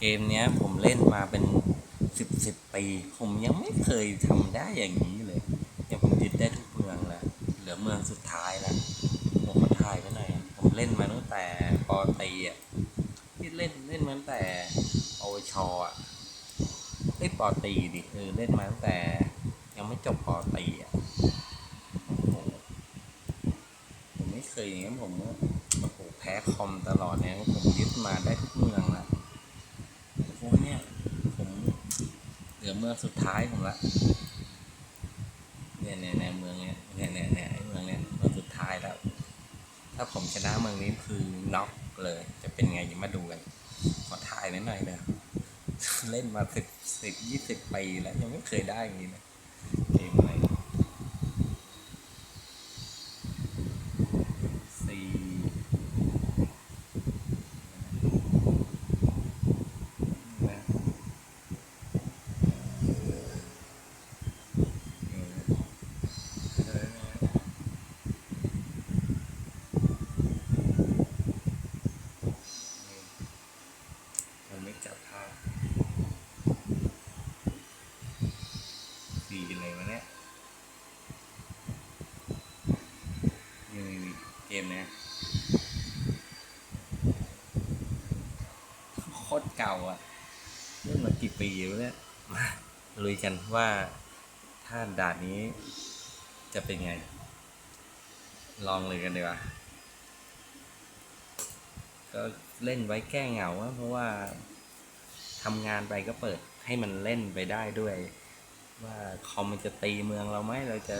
เกมเนี้ยผมเล่นมาเป็นสิบสิบปี ผมยังไม่เคยทำได้อย่างนี้เลยเนี่ยผมยึดได้ทุกเมืองแล้วเหลือเมืองสุดท้ายแล้วผมขอถ่ายไว้หน่อยผมเล่นมาตั้งแต่ปอตีอะที่เล่นเล่นมาตั้งแต่ปวชอะเอ้ปอตีดิเออเล่นมาตั้งแต่ ยังไม่จบปอตีอะผมไม่เคยอย่างนี้ยผมโอ้โหแพ้คอมตลอดเนี่ยผมยึดมาได้ทุกเมืองละ โอ้ยเนี่ย ผม เหลือเมืองสุดท้ายผมละเนี่ยเนี่ยเนี่ยเมืองเนี่ยเนี่ยเนี่ยเนี่ยไอ้เมืองเนี่ยเมืองสุดท้ายแล้ว ถ้าผมชนะเมืองนี้คือน็อกเลย จะเป็นไงยังมาดูกันขอถ่ายนิดหน่อยนะเล่นมาสิบสิบยี่สิบปีแล้วยังไม่เคยได้อย่างนี้นะเกมอะไรสี่นะ มันไม่จับภาพสีอะไรวะเนี่ยนี่นี่นี่เกมเนี้ยโคตรเก่าอะเล่นมากี่ ปีแล้วเนี่ยมาลุยกันว่าถ้าด่านนี้จะเป็นไง ลองเลยกันดีกว่า ก็เล่นไว้แก้เหงาเพราะว่าทำงานไปก็เปิดให้มันเล่นไปได้ด้วย ว่าคอมมันจะตีเมืองเราไหมเราจะ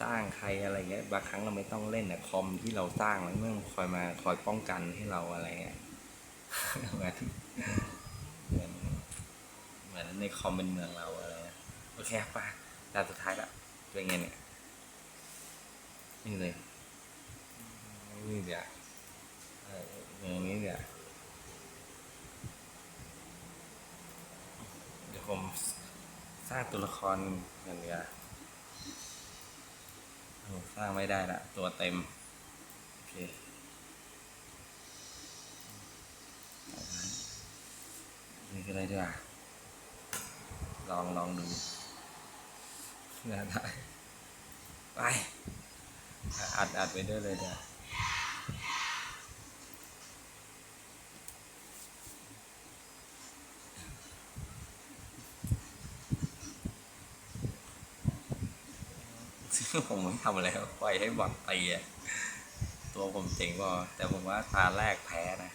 สร้างใครอะไรเงี้ยบางครั้งเราไม่ต้องเล่นอะคอมที่เราสร้างมันไม่ต้องคอยมาคอยป้องกันให้เราอะไรเงี้ยเหมือน มือนเหมือนในคอมเป็นเมืองเราอะไรเงี้ยโอเคป่ะด่านสุดท้ายละเป็นไงเนี่ยนี่เลยนี่เดี๋ยวอย่างนี้เดี๋ยวเดี๋ยวผมสร้างตัวละครอย่างเดียวโอ้สร้างไม่ได้ละตัวเต็ม โอเคนี่คืออะไรดีกว่า ลองลองดูได้ได้ไปอัดอัดไปด้วยเลยเดี๋ยวผมไม่ทำอะไรครับปล่อยให้บอลตีอะตัวผมเจ๋งกว่าแต่ผมว่าตาแรกแพ้นะ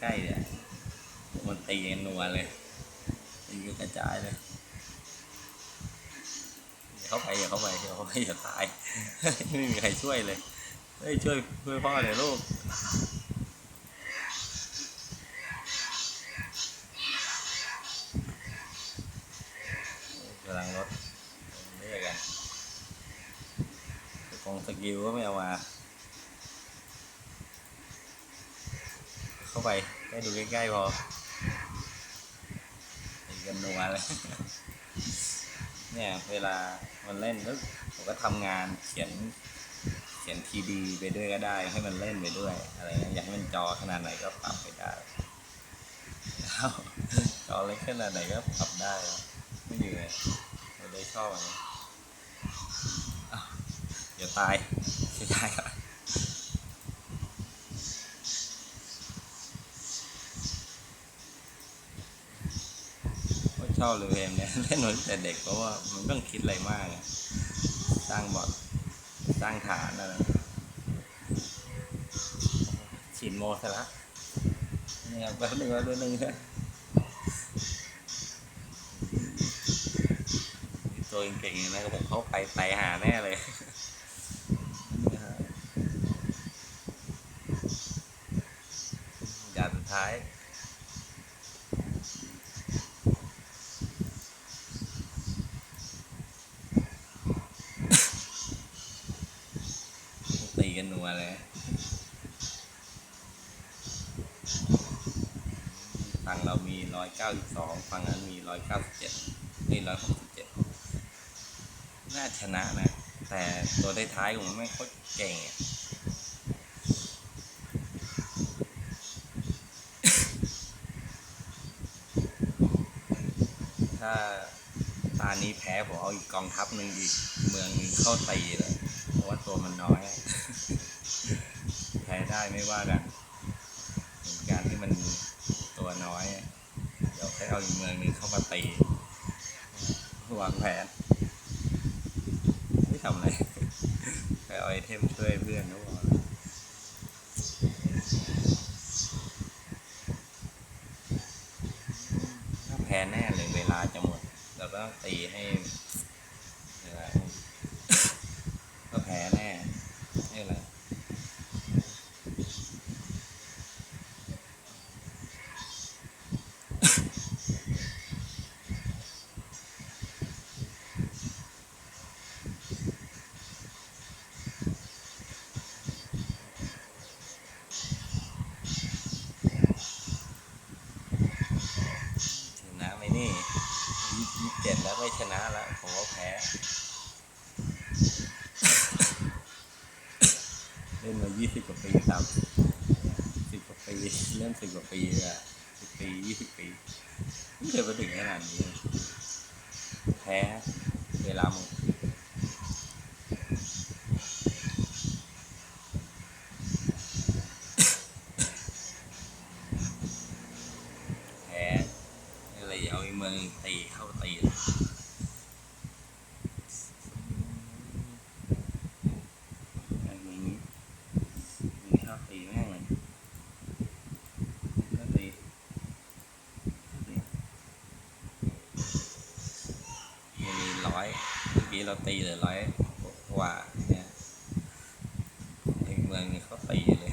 ใกล้ๆเนี่ยมันตีกันนัวเลยตีกันกระจายเลยอย่าเข้าไปอย่าเข้าไปอย่าเข้าไปอย่าตาย ไม่มีใครช่วยเลยเฮ้ยช่วยช่วยพ่อหน่อยลูกำลังรถเรียกกันกองสกิลก็ไม่เอามา เข้าไปให้ดูใกล้ๆพอตีกันนัวเลย เนี่ยเวลามันเล่นก็ผมก็ทำงานเขียนเขียนทีดีไปด้วยก็ได้ ให้มันเล่นไปด้วย อะไรนะอยากให้มันจอขนาดไหนก็ปรับไปได้แล้วจอเล็กขนาดไหนก็ปรับได้ ไม่อยู่เลยเราได้ชอบอันนี้อ้าวเดี๋ยวตายครับ ก็ชอบเลยเพลงเนี้ยเล่นมาตั้แต่เด็กเพราะว่ามันต้องคิดอะไรมาก สร้างบอดสร้างฐานอะไรฉีดโมซะละนี่ครับแป๊บนึงแป๊บนึงครับตัวเก่งๆนะผมเข้าไปไตหาแน่เลยนี่านสุดท้าย ตีกันนัวเลยตังเรามีร้อยเก้าสิบสองฝั่งนั้นมีร้อยเก้าสิบเจ็ดนี่ร้อยหกสิบเจ็ดน่าชนะนะ แต่ตัวได้ท้ายๆผมไม่ค่อยเก่งอะถ้าตานี้แพ้ผมเอาอีกกองทัพหนึ่งอีกเมืองหนึงเข้าตีเลยเพราะว่าตัวมันน้อย แพ้ได้ไม่ว่ากันการที่มันตัวน้อยเดี๋ยวแค่เอาอีกเมืองหนึงเข้ามาตีวางแผนไม่ทำอะไรแค่เอาไอเทมช่วยเพื่อนก็พอถ้าแพ้แน่เลยเวลาจะหมด เราก็ต้องตีให้อะไร ก็แพ้แน่ไม่เป็นไร ชนะไหมนี่ยี่สิบเจ็ดแล้วไม่ชนะแล้วผมว่าแพ้ เล่นมา ยี่สิบกว่าปีสามสิบกว่าปีเล่นสิบกว่าปีอะสิบปียี่สิบปีไม่เคยมาถึงขนาดนี้แพ้เวลาหมดแพ้อะไรเอาไอ้เมืองตีเข้าตีเลยไอ้เมืองนี้มึงเข้าตีแม่งเลยเข้าตีตีมันมีร้อย เราตีเหลยร้อยกว่าเนี่ยเมืองนี้เขาตีเลย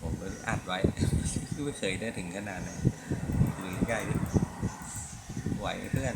ผมเลยอัดไว้ไม่เคยได้ถึงขนาดนั้นหรือใกล้ดิไหวเพื่อน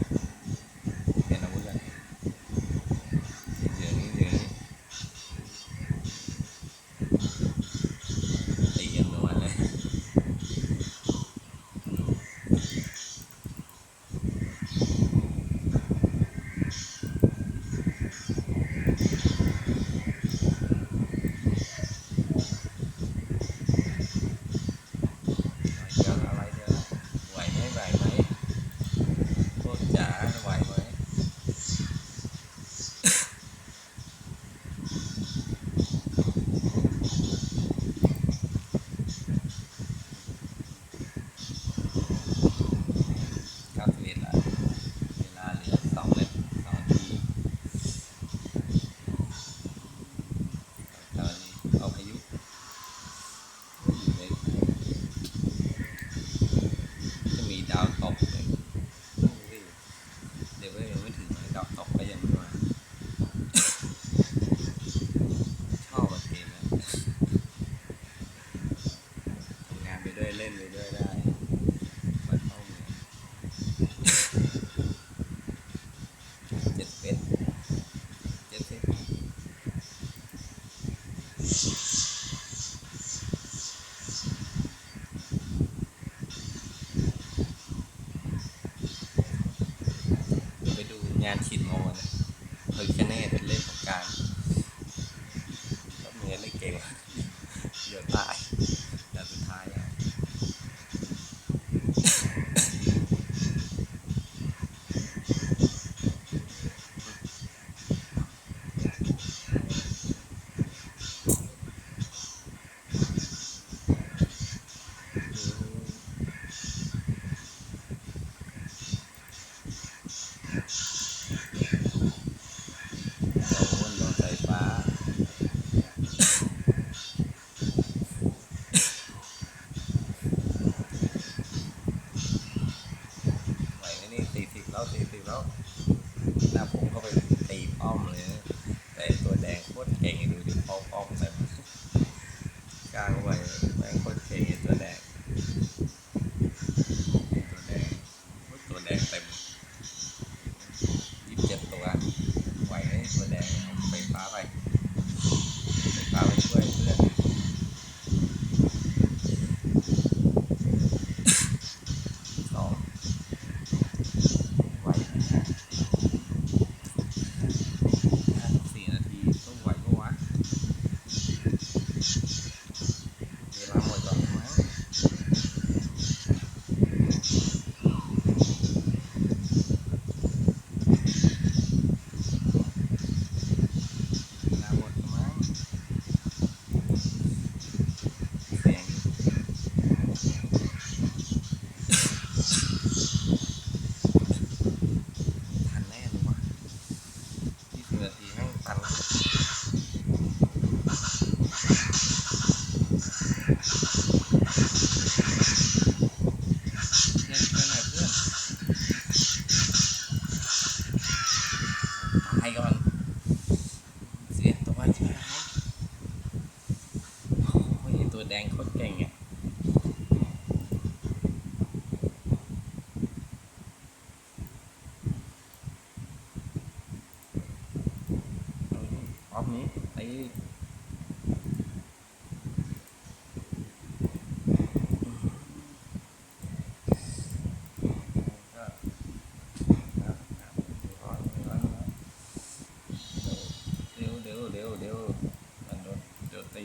ตี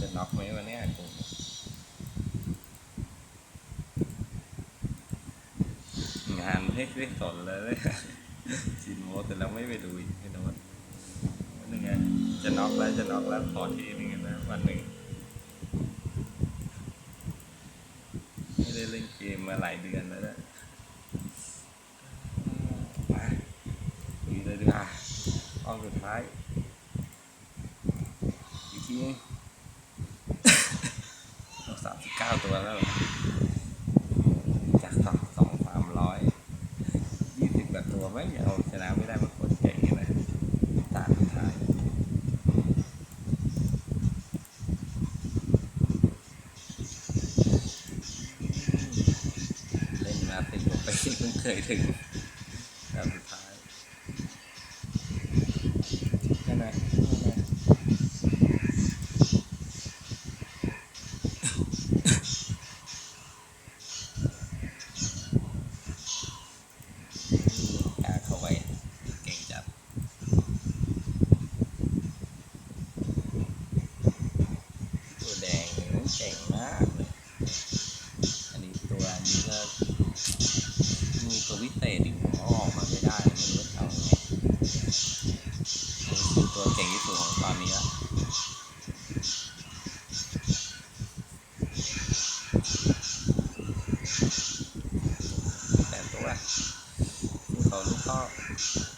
จะน็อกไหมวะเนี่ยกูงานไม่ได้สนเลย ชินโมแต่เราไม่ไปดูอีกไม่โดนวันหนึ่งไงจะน็อกแล้วจะน็อกแล้วขอทีหนึงนะวันหนึ่งไม่ได้เล่นเกมมาหลายเดือนแล้วนะมาดูเลยดีกว่าห้องสุดท้ายอีกทีนึง สามสิบเก้าตัวแล้วเหรอจากสองสองสามร้อยยี่สิบกว่าตัวไม่เอาชนะไม่ได้มันโคตรเก่งเลยตาสุดท้ายเล่นมาสิบกว่าปี เพิ่ Thanks.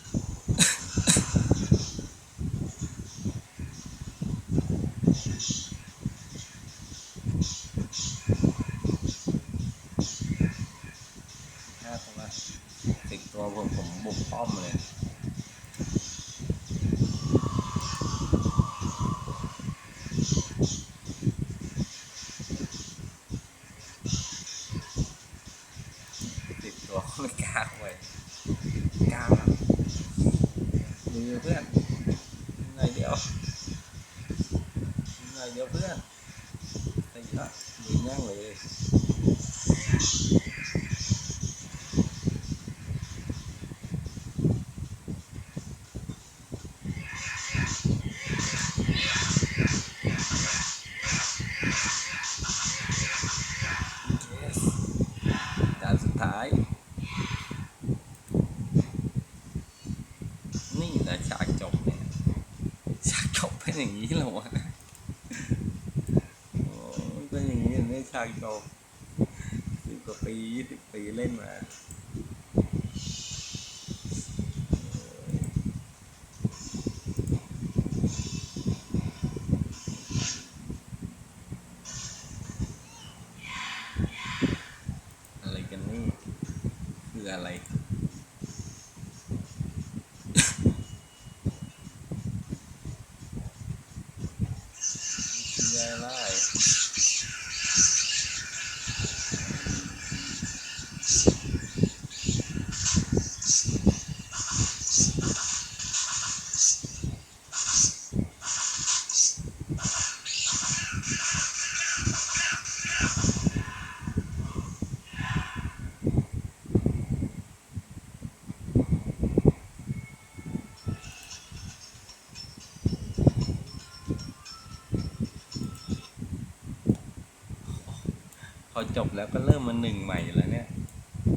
มือเพื่อนหน่อยเดียวหน่อยเดียวเพื่อนตีละมือแน่งเลย Yes ด่านสุดท้าย นี่แหละฉากจบเนี่ยฉากจบ เป็นอย่างนี้เหรอวะเป็นอย่างนี้ในี่ยฉากจบสิบกว่าปียี่สิบปีเล่นมาอะไรกันนี่ คืออะไร คือ อะไรพอจบแล้วก็เริ่มมาหนึ่งใหม่แล้วเนี่ย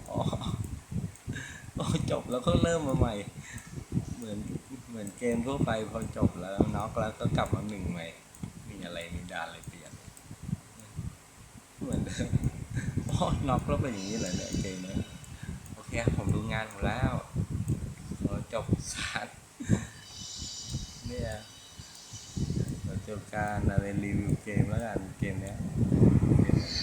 อ๋อจบแล้วก็เริ่มมาใหม่ เหมือนเหมือนเกมทั่วไปพอจบแล้วน็อกแล้วก็กลับมาหนึ่งใหม่มีอะไรมีดานอะไรเปลี่ยนเหมือนเดิมอ๋อน็อกแล้วเป็นอย่างนี้เลยเนี่ยเกมเนี้ยโอเคผมดูงานหมดแล้วขอจบสารเนี่ยเราจบการอะไรรีวิวเกมแล้วกันเกมเนี้ยเกมเนี้ย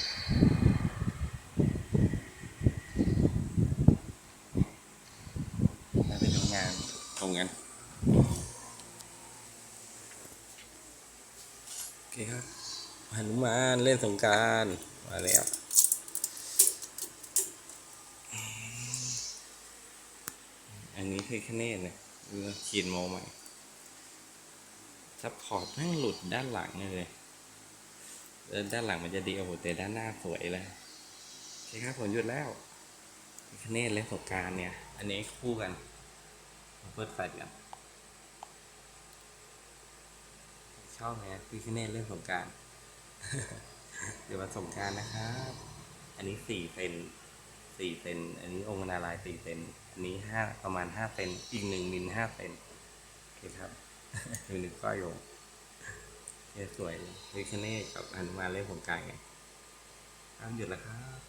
ไปดูงานตรงกัน เคครับหนุ มานเล่นสงการมาแล้วอันนี้คือคะแนนเนี่ยขีดโมใหม่ซัพพอร์ตแม่งหลุดด้านหลังเลยเออด้านหลังมันจะดีโอ้โหแต่ด้านหน้าสวยเลยโอเคครับผมหยุดแล้วคะแนนเล่นสงกรารเนี่ย อันนี้คู่กันมาเปิดไฟกันชอบไหมพี่คะแนนเล่นสงการ เดี๋ยวมาสมการนะครับ อันนี้สี่เซนสี่เซน อันนี้องค์นาลายสี่เซน อันนี้ห้าประมาณห้าเซน อีกหนึ่งมิลห้าเซนโอเคครับมีหนึ่งก้อยยงโอเคสวยเลยพี่คเน่กับอนุมานเล่นสงกายไงอ้ามหยุดแล้วครับ